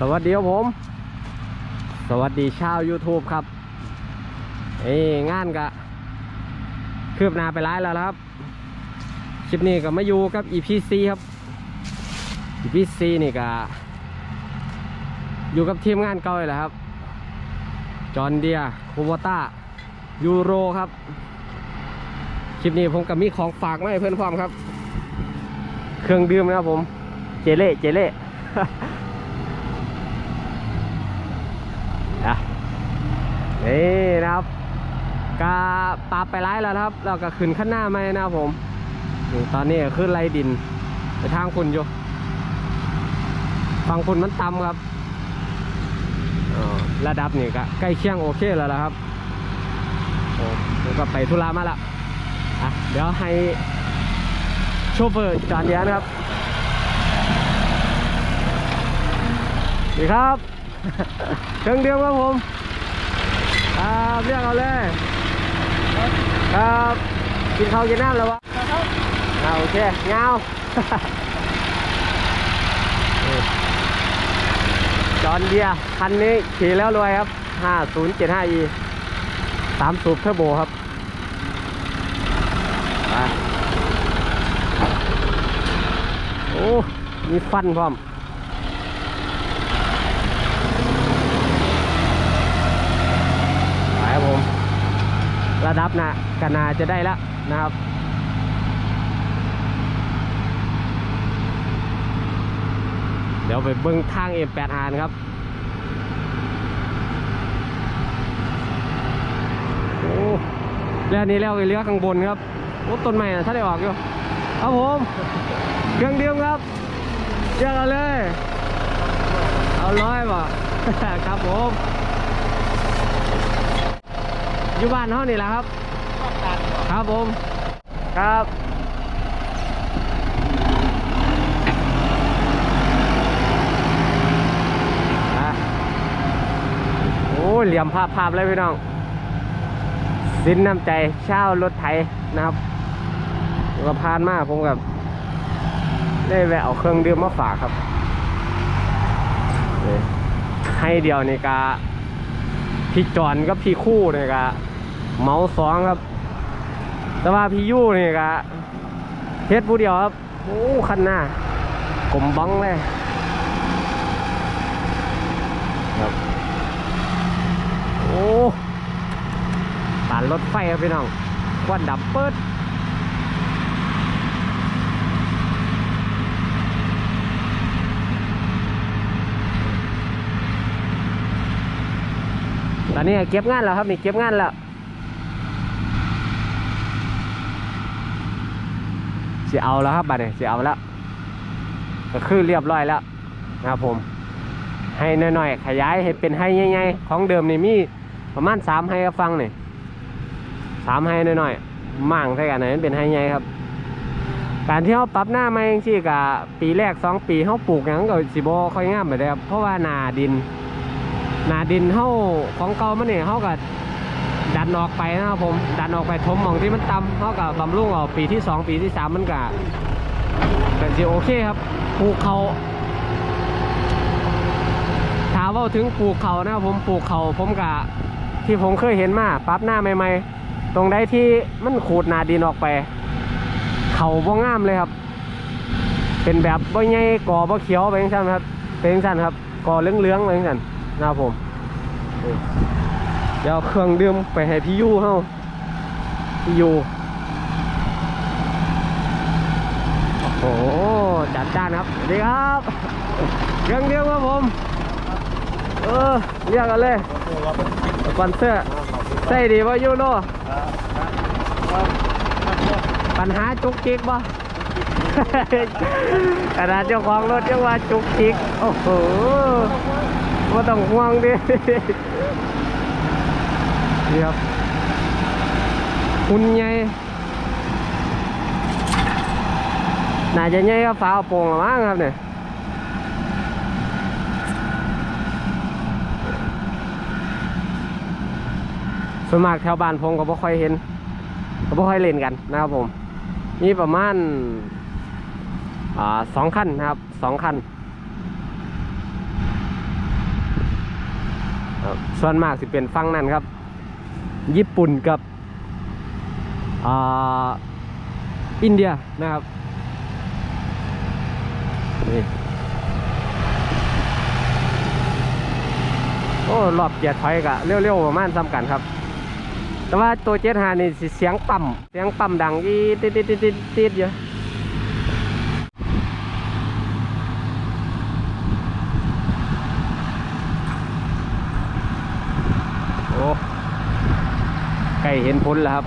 สวัสดีครับผม สวัสดีชาว YouTube ครับเอ้งานกะคืบหน้าไปร้ายแล้วครับคลิปนี้ก็มาอยู่กับ EPC ครับ EPC นี่ก็อยู่กับทีมงานเก่าเลยแหละครับ จอห์นเดียคูโบต้ายูโรครับ คลิปนี้ผมก็มีของฝากมาให้เพื่อนพร้อมครับ เครื่องดื่มนะครับผม เจเล่เจเล่ นะ นี่นะครับกาปาไปไล่แล้วครับแล้วก็ขึ้นขั้นหน้าไม่นะครับผม ตอนนี้ขึ้นไรดิน ไปทางคุณอยู่ฝั่งคุณมันต่ำครับระดับนี่ก็ใกล้เคียงโอเคแล้วละครับโอ้ก็ไปธุระมาละอะเดี๋ยวให้โชเฟอร์จานเดียนะครับดีครับเครื่องเดียวครับผม ครับเรียกเอาเลย ครับกินข้าวกินน้ำแล้ววะอ่าโอเคเงาจอนเดียคันนี้ขี่แล้วรวยครับ 5075e สามสูบเทอร์โบครับโอ้ มีฟันพร้อม ไป ครับผม ระดับนะกันนาจะได้แล้วนะครับเดี๋ยวไปเบิ้งทาง M8 อานครับ โอ้แล้วอันนี้แล้วไอ้เรือข้างบนครับ โอ้ต้นไม้นะถ้าได้ออกอยู่ ครับผม เครื่องเดียวครับเรียกเอาเลย เอาร้อยบ่ครับผม อยู่บ้านเฮานี่แหละครับ ครับผม ครับอะโอ้ยเหลี่ยมภาพภาพเลยพี่น้อง สินน้ำใจเช่ารถไถนะครับก็พานมากผมกับได้แวะเอาเครื่องดื่มมาฝากครับนี่ให้เดียวนี่กาพี่จอนกับพี่คู่เนี่ยกะ เมาสองครับ แต่ว่าพี่ยู่นี่กะเฮ็ดผู้เดียวครับ โอ้คันหน้ากลมบังเลยครับ โอ้ตานรถไฟครับพี่น้องควันดับเปิดตอนนี้เก็บงานแล้วครับนี่เก็บงานแล้ว สิเอาแล้วครับบัดนี้สิเอาแล้ว ก็คือเรียบร้อยแล้วนะครับผม ให้หน่อยๆ ขยายให้เป็นให้ใหญ่ๆของเดิมนี่มีประมาณสามให้กับฟังนี่สามให้หน่อยๆมั่งใส่กันหน่เป็นให้ใหญ่ครับ การที่เขาปรับหน้ามาเองที่กับปีแรกสองปีเขาปลูกหยังก็สิบค่อยงามไปเลยครับเพราะว่านาดิน นาดินเขาของเก่ามันเนี่ยเขาก็ ดันออกไปนะครับผมดันออกไปทมหมองที่มันต่ำเขากับบำรุงออกปีที่สองปีที่สามมันก็ก็สิโอเคครับปลูกเขาถามว่าถึงปลูกเขานะครับผมปลูกเขาผมกะที่ผมเคยเห็นมาปรับหน้าใหม่ๆ ตรงใดที่มันขูดนาดินออกไป เขาบ่งามเลยครับ เป็นแบบบ่ใหญ่กอบ่เขียวไปจังซั่นครับเป็นจังซั่นครับกอเหลืองๆไปจังซั่นนะครับผม เดี๋ยวเอาเครื่องดื่มไปให้พี่ยูเฮาพี่ยูโอ้โหจัดจ้านครับสวัสดีครับ เครื่องดื่มครับผม เออเรียกกันเลยสปอนเซอร์ใส่ดีว่ายูโรปัญหาจุกจิกบ่ขนาดเจ้าของรถยังว่าจุกจิก โอ้โหไม่ต้องห่วงดิ นี่ครับหุ่นใหญ่น่าจะใหญ่ก็ฝาโป่งละมั้งครับเนี่ยส่วนมากแถวบ้านผมก็บ่ค่อยเห็นก็บ่ค่อยเล่นกันนะครับผมมีประมาณอ่าสองคันนะครับสองคันส่วนมากสิเป็นฟังนั่นครับ ญี่ปุ่นกับอินเดียนะครับนี่โอ้รอบเกียร์ถอยกะเร็วๆประมาณซ้ำกันครับ แต่ว่าตัวเจ็ดหานี่เสียงปั๊มเสียงปั๊มดังอีติดติดติดติดติดอยู่โอ้ใกล้ เห็นพ้นแล้วครับ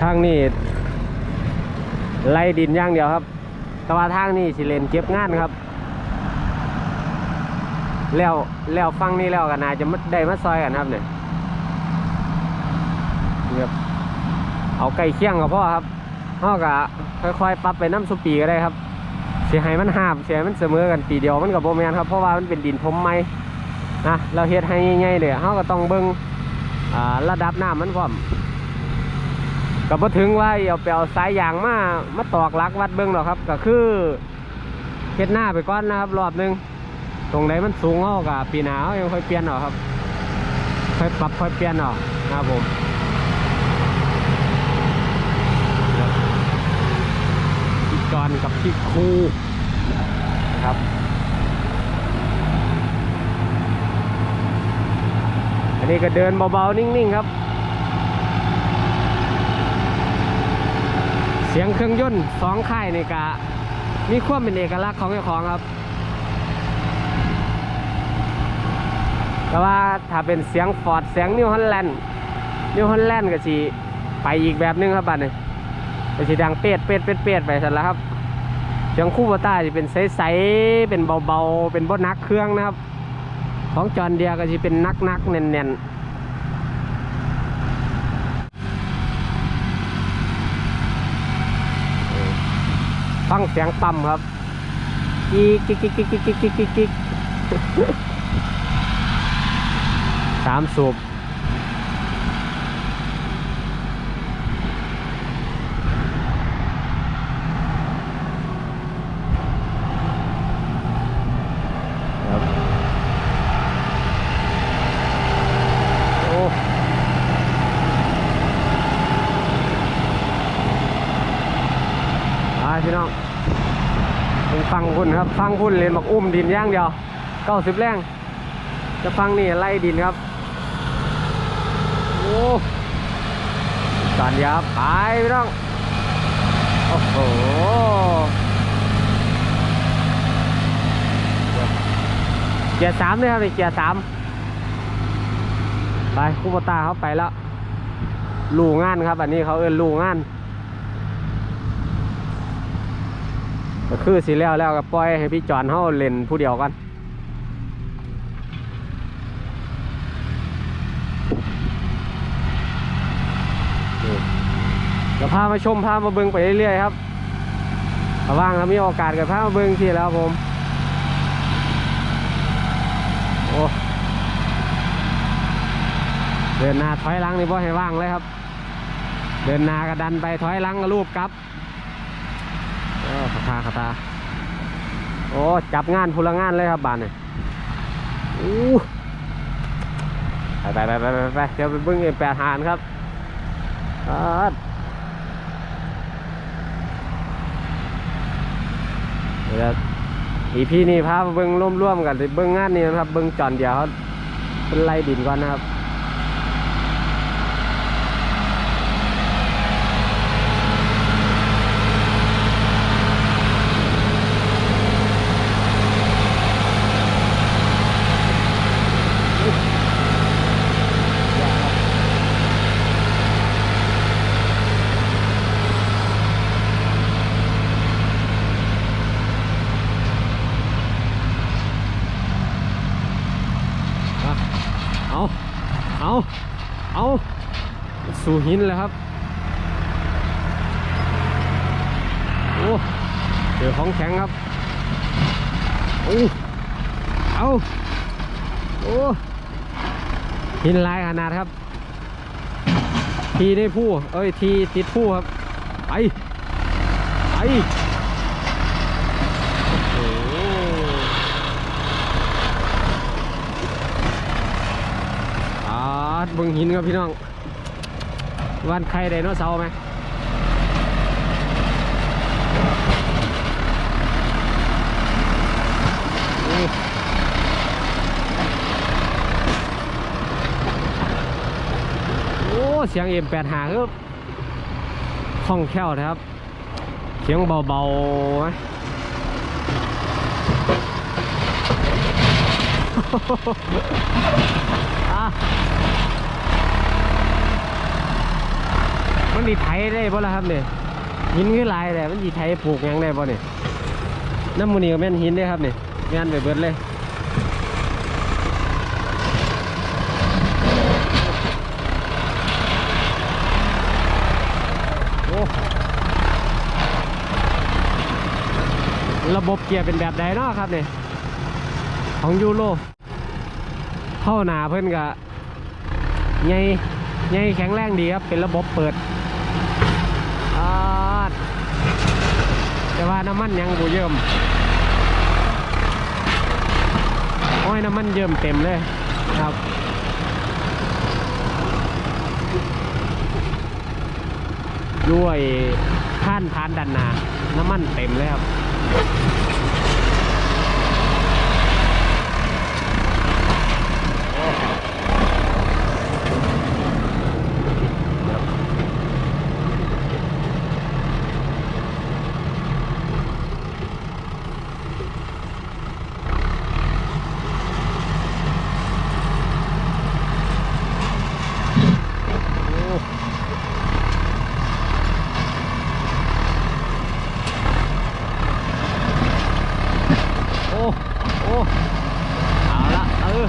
ทางนี้ไล่ดินอย่างเดียวครับ แต่ว่าทางนี้สิเลนเก็บงานครับ แล้วแล้วฟังนี่แล้วกันนาจะมาได้มาซอยกันครับเนี่ยนี่ครับเอาไก่เคี่ยงกับพ่อครับ พ่อกะค่อยๆปรับไปน้ำสุปีก็ได้ครับ เสียให้มันหาบเสียให้มันเสมอกันปีเดียวมันกับโบแมนครับเพราะว่ามันเป็นดินทมไหมนะเราเฮ็ดให้ง่ายๆเลยเขาก็ต้องเบิ่งอ่าระดับน้ำมันพร้อมก็บ่ถึงว่าเอาไปเอาสายยางมามาตอกลักวัดเบิ้งหรอกครับ ก็คือเฮ็ดหน้าไปก่อนนะครับ รอบนึงตรงไหนมันสูงเอากับปีหนาวยังค่อยเปลี่ยนเอครับค่อยปรับค่อยเปลี่ยนเอนะครับผมพี่จอ นกับพี่ครูนะครับอันนี้ก็เดินเบาๆ นิ่งๆ ครับ เสียงเครื่องยนต์สองค่ายในกะมีความเป็นเอกลักษณ์ของเจ้าของครับ แต่ว่าถ้าเป็นเสียงฟอร์ดเสียงนิวฮอลแลนด์นิวฮอลแลนด์ก็สิไปอีกแบบหนึงครับบัดนี้ก็สิดังเป็ดเป็ดเป็ดเป็ดไปสันแล้วครับ สียงคู่บต้าจะเป็นใสๆเป็นเบาๆ เป็นบดนักเครื่องนะครับ ของจอนเดียก็จะเป็นนักๆแน่นๆฟังเสียงปั๊มครับกิ๊กกิ๊กกิ๊กกิ๊กกิ๊กกิ๊กกิ๊กสามสูบ พี่น้องมึงฟังคุณครับ ฟังคุณเรียนบอกอุ้มดินย่างเดียวเก้าสิบแรงจะฟังนี่ไล่ดินครับ โอ้ตอนเดียวครับไปพี่น้อง โอ้โหเกียร์สามเลยครับเกียร์สามไปคูปตาเขาไปแล้วลูงานครับ อันนี้เขาเอินลูงาน ก็คือสิแล้วแล้วก็ปล่อยให้พี่จอนเขาเล่นผู้เดียวกันเดี๋ยวพามาชมพามาเบิ่งไปเรื่อยๆครับถ้าว่างแล้วมีโอกาสก็พามาเบิ่งทีแล้วผมโอ้เดินหน้าถอยหลังนี่บ่ให้ว่างเลยครับ เดินหน้าก็ดันไปถอยหลังก็รูปกลับ ขาตาขาตาโอ้จับงานพลงานเลยครับบานเนี่ยอู้ไปไปไปไปไปไปเดี๋ยวไปเบิ้งเอ็มแปดหานครับอาดเดี๋ยวอีพี่นี้พาไปเบิ้งร่วมๆกันเบิ้งงานนี้นะครับเบิ้งจอนเดียวเขาเป็นไล่ดินก่อนนะครับ เอา เอาเอาสู่หินแล้วครับ โอ้เจอของแข็งครับโอ้เอาโอ้หินลายขนาดครับ ทีได้ผู้เอ้ยทีติดผู้ครับ ไป ไป โอ้โหอาด เบึงหินครับพี่น้องวันใครไดโนเสาร์ไหมโอ้เสียงเอ็มแปดหาครับคล่องแคล่วนะครับ เสียงเบาๆไหมอะ มันดีไถได้ป่ะล่ะครับเนี่ยหินคือลายแต่มันดีไถปลูกยังได้ป่ะเนี่ยน้ำมันนี่ก็แม่นหินได้ครับเนี่ยแม่นไปเบิดเลยโอ้ระบบเกียร์เป็นแบบใดเนาะครับเนี่ยของยูโรเข้าหนาเพิ่อนกะไงไงแข็งแรงดีครับ เป็นระบบเปิดอาดแต่ว่า น้ำมันยังบูเยิ่มโอ้ยน้ำมันเยิ่มเต็มเลยครับด้วยท่านทานดันนา น้ำมันเต็มเลยครับ โอ้โอ้ โอ้ เอาละเออ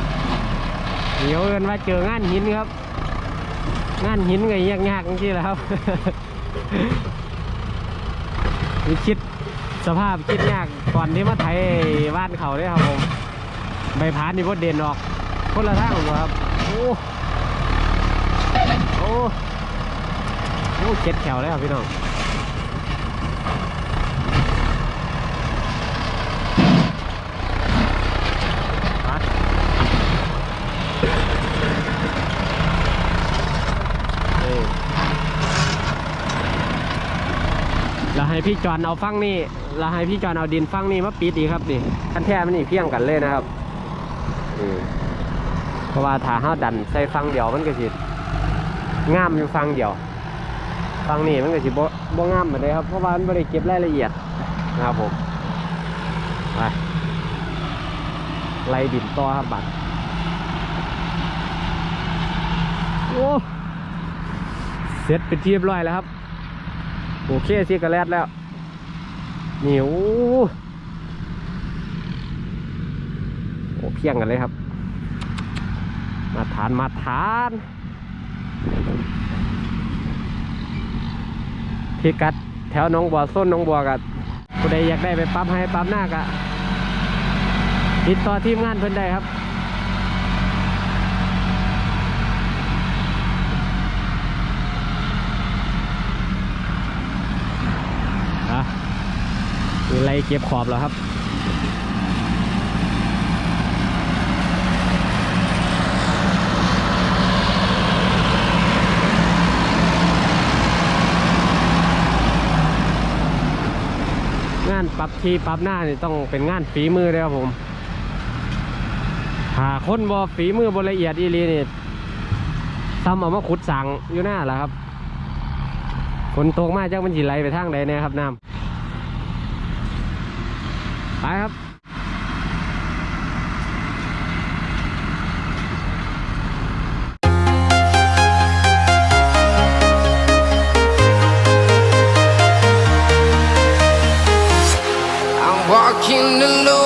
เดี๋ย ว่าเจองานหินครับ งานหินก็ยากยากๆจริงๆแล้วครับคิดสภาพคิดยากก่อนที่มาไถบ้านเขาเลยครับผมใบพานนี่พดเด่นออกคนละทางครับโอ้โอ้โอ้เจ็ดแถวแล้วพี่น้อง มาเอ้ยเรา ให้พี่จอนเอาฟังนี่เราให้พี่จอนเอาดินฟังนี่มาปิดอีครับนี่คันแท้มันนี่เพียงกันเลยนะครับเพราะว่าถ้าห้าดันใส่ฟังเดียวมันก็สิง่ามอยู่ฟังเดียวฟังนี่มันก็สิบ่บ่งามเหมือนเดิมครับเพราะว่ามันไม่ได้เก็บรายละเอียดนะครับผมไปไล่ดินต่อครับบัดโอ้เสร็จเป็นที่เรียบร้อยแล้วครับ โอเคซีกระแลดแล้วนี่โอ้โอ้เพียงกันเลยครับ มาทานมาทานพิกัดแถวน้องบัวส้นน้องบัวกับผู้ใดอยากได้ไปปั๊มให้ปั๊มหน้ากะติดต่อทีมงานเพิ่อนได้ครับ อะมีอะไร เก็บขอบแล้วครับงานปรับทีปรับหน้านี่ต้องเป็นงานฝีมือเลยครับผม หาคนบอฝีมือบละเอียดอีหลีนี่ซ้ำเอามาขุดสั่งอยู่หน้าแหละครับฝนตกมากจักมันจีไหลไปทางใดเนี่ยครับน้ำ I'm walking alone.